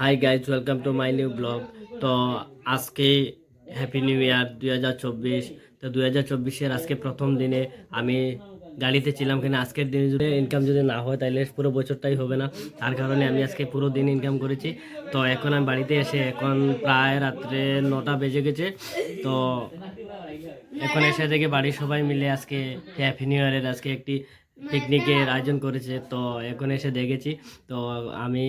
Hi guys welcome to my new vlog তো আজকে happy new year দুই হাজার চব্বিশ। তো দুই হাজার চব্বিশের আজকে প্রথম দিনে আমি গাড়িতে ছিলাম কিনা আজকের দিনে যদি ইনকাম যদি না হয়, তাহলে পুরো বছরটাই হবে না। তার কারণে আমি আজকে পুরো দিন ইনকাম করেছি। তো এখন আমি বাড়িতে এসে এখন প্রায় রাত্রে নটা বেজে গেছে। তো এখন এসে থেকে বাড়ির সবাই মিলে আজকে হ্যাপি নিউ ইয়ারের আজকে একটি পিকনিকের আয়োজন করেছে। তো এখন এসে দেখেছি। তো আমি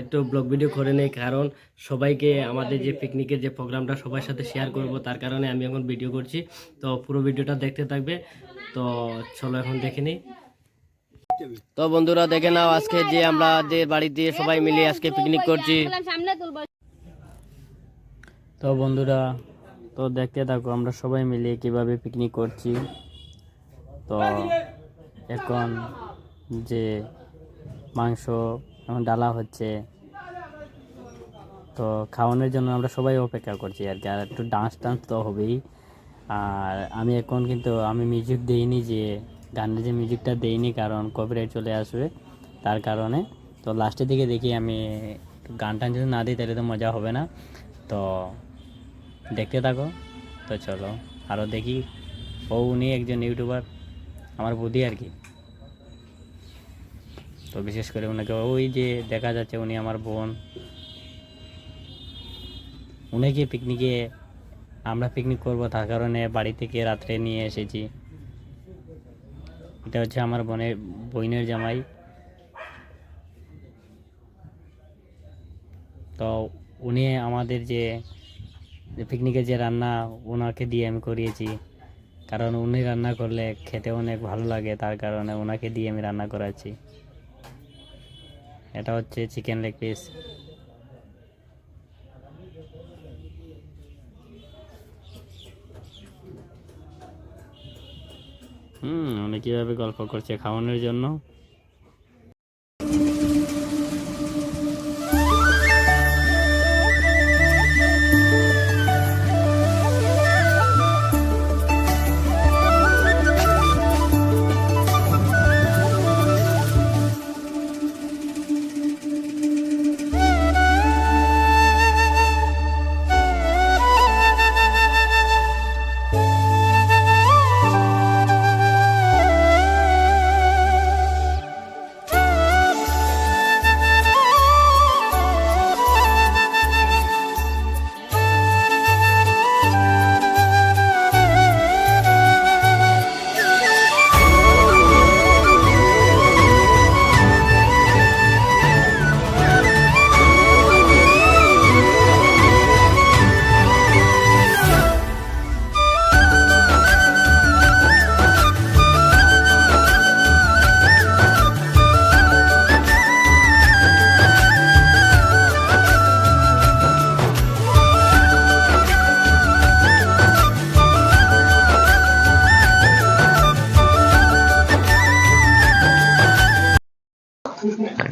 একটু ব্লগ ভিডিও করে নেই, কারণ সবাইকে আমাদের যে পিকনিকের যে প্রোগ্রামটা সবার সাথে শেয়ার করব, তার কারণে আমি এখন ভিডিও করছি। তো পুরো ভিডিওটা দেখতে থাকবে। তো চলো এখন দেখে নিই। তো বন্ধুরা, দেখে নাও আজকে যে আমরা যে বাড়িতে সবাই মিলে আজকে পিকনিক করছি। তো বন্ধুরা, তো দেখতে থাকো, আমরা সবাই মিলে কীভাবে পিকনিক করছি। তো এখন যে মাংস এখন ডালা হচ্ছে। তো খাওয়ানোর জন্য আমরা সবাই অপেক্ষা করছি আর কি, আর একটু ডান্স টান্স তো হবেই। আর আমি এখন কিন্তু, আমি মিউজিক দেইনি যে, গানের যে মিউজিকটা দেইনি, কারণ কপিরাইট চলে আসবে তার কারণে। তো লাস্টের দিকে দেখি আমি গান টান যদি না দিই, তাহলে তো মজা হবে না। তো দেখতে থাকো। তো চলো আরও দেখি। ও উনি একজন ইউটিউবার আমার বুদ্ধি আর কি। তো বিশেষ করে ওনাকে ওই যে দেখা যাচ্ছে উনি আমার বোন। উনাকে পিকনিকে আমরা পিকনিক করব, তার কারণে বাড়ি থেকে রাত্রে নিয়ে এসেছি। এটা হচ্ছে আমার বোনের বইনের জামাই। তো উনি আমাদের যে যে পিকনিকে যে রান্না ওনাকে দিয়ে আমি করিয়েছি। কারণ উনি রান্না করলে খেতে অনেক ভালো লাগে, তার কারণে ওনাকে দিয়ে আমি রান্না করাচ্ছি। এটা হচ্ছে চিকেন লেগ পিস হুম উনি কীভাবে গল্প করছে খাওয়ানোর জন্য।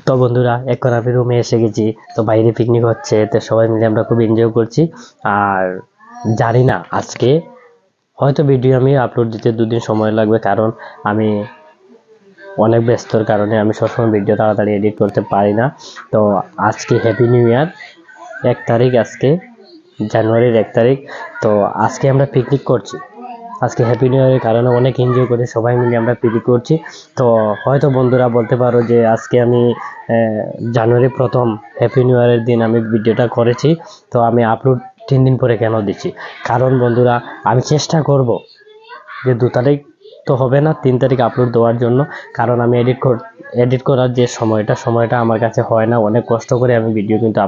তো বন্ধুরা, এখন আমি রুমে এসে গেছি। তো বাইরে পিকনিক হচ্ছে, তো সবাই মিলে আমরা খুব এনজয় করছি। আর জানি না আজকে, হয়তো ভিডিও আমি আপলোড দিতে দুদিন সময় লাগবে, কারণ আমি অনেক ব্যস্তর কারণে আমি সবসময় ভিডিও তাড়াতাড়ি এডিট করতে পারি না। তো আজকে হ্যাপি নিউ ইয়ার এক তারিখ আজকে জানুয়ারির এক তারিখ। তো আজকে আমরা পিকনিক করছি। আজকে হ্যাপি নিউ ইয়ারের কারণে অনেক এনজয় করে সবাই মিলে আমরা পিকনিক করছি। তো হয়তো বন্ধুরা বলতে পারো যে আজকে আমি জানুয়ারি প্রথম হ্যাপি নিউ ইয়ারের দিন আমি ভিডিওটা করেছি। তো আমি আপলোড তিন দিন পরে কেন দিচ্ছি? কারণ বন্ধুরা, আমি চেষ্টা করব যে দু তারিখ তো হবে না, তিন তারিখ আপলোড দেওয়ার জন্য। কারণ আমি এডিট কর এডিট করার যে সময়টা সময়টা আমার কাছে হয় না। অনেক কষ্ট করে আমি ভিডিও কিন্তু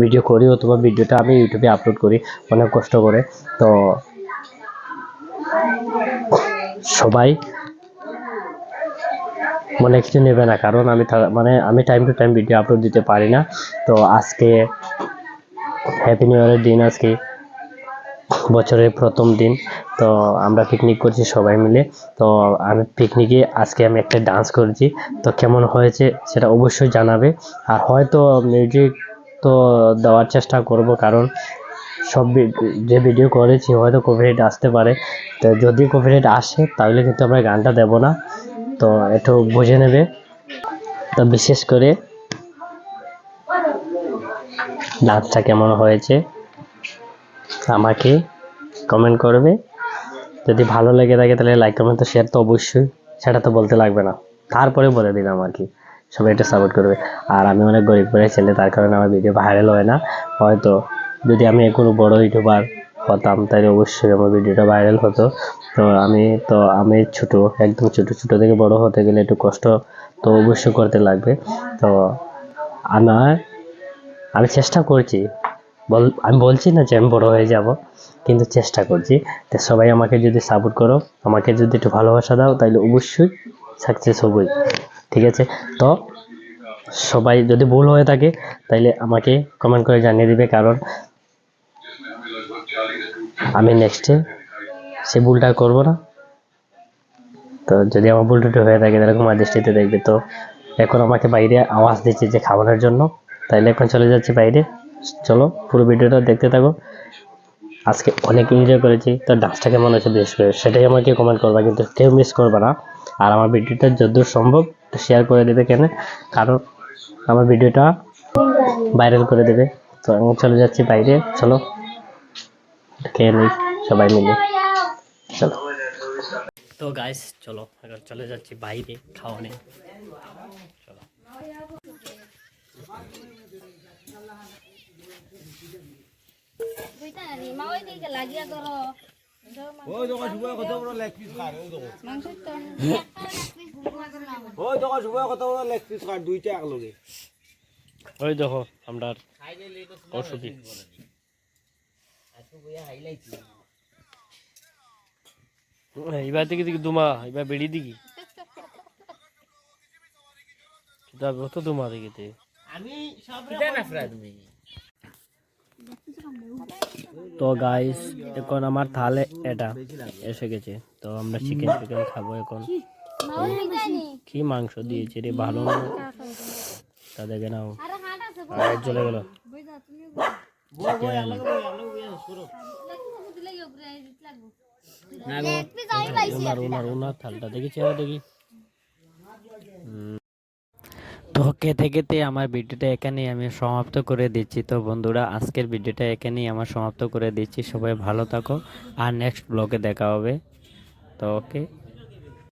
ভিডিও করি অথবা ভিডিওটা আমি ইউটিউবে আপলোড করি, অনেক কষ্ট করে। তো সবাই মনে কিছু নেবে না, কারণ আমি মানে আমি time to time video upload দিতে পারি না। তো আজকে হ্যাপি নিউ ইয়ারের দিন, আজকে বছরের প্রথম দিন। তো আমরা পিকনিক করছি সবাই মিলে। তো আমি পিকনিকে আজকে আমি একটা ডান্স করেছি। তো কেমন হয়েছে সেটা অবশ্যই জানাবে। আর হয়তো মিউজিক তো দেওয়ার চেষ্টা করব, কারণ সব যে ভিডিও করেছি হয়তো কপিরাইট আসতে পারে। তো যদি কপিরাইট আসে, তাহলে কিন্তু আমরা গানটা দেব না। তো একটু বুঝে নেবে। তো বিশেষ করে ডান্সটা কেমন হয়েছে, আমাকে কমেন্ট করবে। যদি ভালো লেগে থাকে, তাহলে লাইক কমেন্ট তো শেয়ার তো অবশ্যই। সেটা তো বলতে লাগবে না। তারপরে বলে দিলাম আর কি। সবাই এটা সাপোর্ট করবে। আর আমি অনেক গরিব করে ছেলে, তার কারণে আমার ভিডিও ভাইরাল হয় না। হয়তো যদি আমি কোনো বড় ইউটিউবার হতাম, তাহলে অবশ্যই আমার ভিডিওটা ভাইরাল হতো। তো আমি তো আমি ছোট, একদম ছোট ছোট থেকে বড় হতে গেলে একটু কষ্ট তো অবশ্যই করতে লাগবে। তো আমার আমি চেষ্টা করছি। বল, আমি বলছি না যে আমি বড় হয়ে যাব, কিন্তু চেষ্টা করছি। তো সবাই আমাকে যদি সাপোর্ট করো, আমাকে যদি একটু ভালোবাসা দাও, তাহলে অবশ্যই সাকসেস হবই। ঠিক আছে? তো সবাই যদি ভুল হয়ে থাকে, তাহলে আমাকে কমেন্ট করে জানিয়ে দিবে, কারণ আমি নেক্সটে সে ভুলটা করব না। তো যদি আমার ভুল হয়ে থাকে কুমার দৃষ্টিতে দেখবে। তো এখন আমাকে বাইরে আওয়াজ দিচ্ছে যে খাবারের জন্য। তাইলে এখন চলে যাচ্ছি বাইরে। চলো পুরো ভিডিওটা দেখতে থাকো। আজকে অনেক এনজয় করেছি। তো ডান্সটা কেমন হয়েছে বিশেষ করে সেটাই আমাকে কমেন্ট করবা কিন্তু কেউ মিস করবে না। আর আমার ভিডিওটা যতদূর সম্ভব শেয়ার করে দেবে কেন। কারণ আমার ভিডিওটা ভাইরাল করে দেবে। তো আমি চলে যাচ্ছি বাইরে। চলো। খেয়ে নিই সবাই মিলে। চলো। তো গাইস চলো এখন চলে যাচ্ছি বাইরে চলো। কাট দুইটা একলগে ওই দেখো আমরা ওষুধি এবার দিকে দিকে দুমা এবার বেড়ি দিকে যাবে তো দুমা দিকে তো গাইস এখন আমার থালে এটা এসে গেছে। তো আমরা চিকেন চিকেন খাব এখন। কি? মাংস দিয়েছে রে ভালো না। তা দেখে নাও। চলে গেল। তো খেতে খেতে আমার ভিডিওটা এখানেই আমি সমাপ্ত করে দিচ্ছি। তো বন্ধুরা আজকের ভিডিওটা এখানেই আমার সমাপ্ত করে দিচ্ছি। সবাই ভালো থাকো। আর নেক্সট ব্লগে দেখা হবে। তো ওকে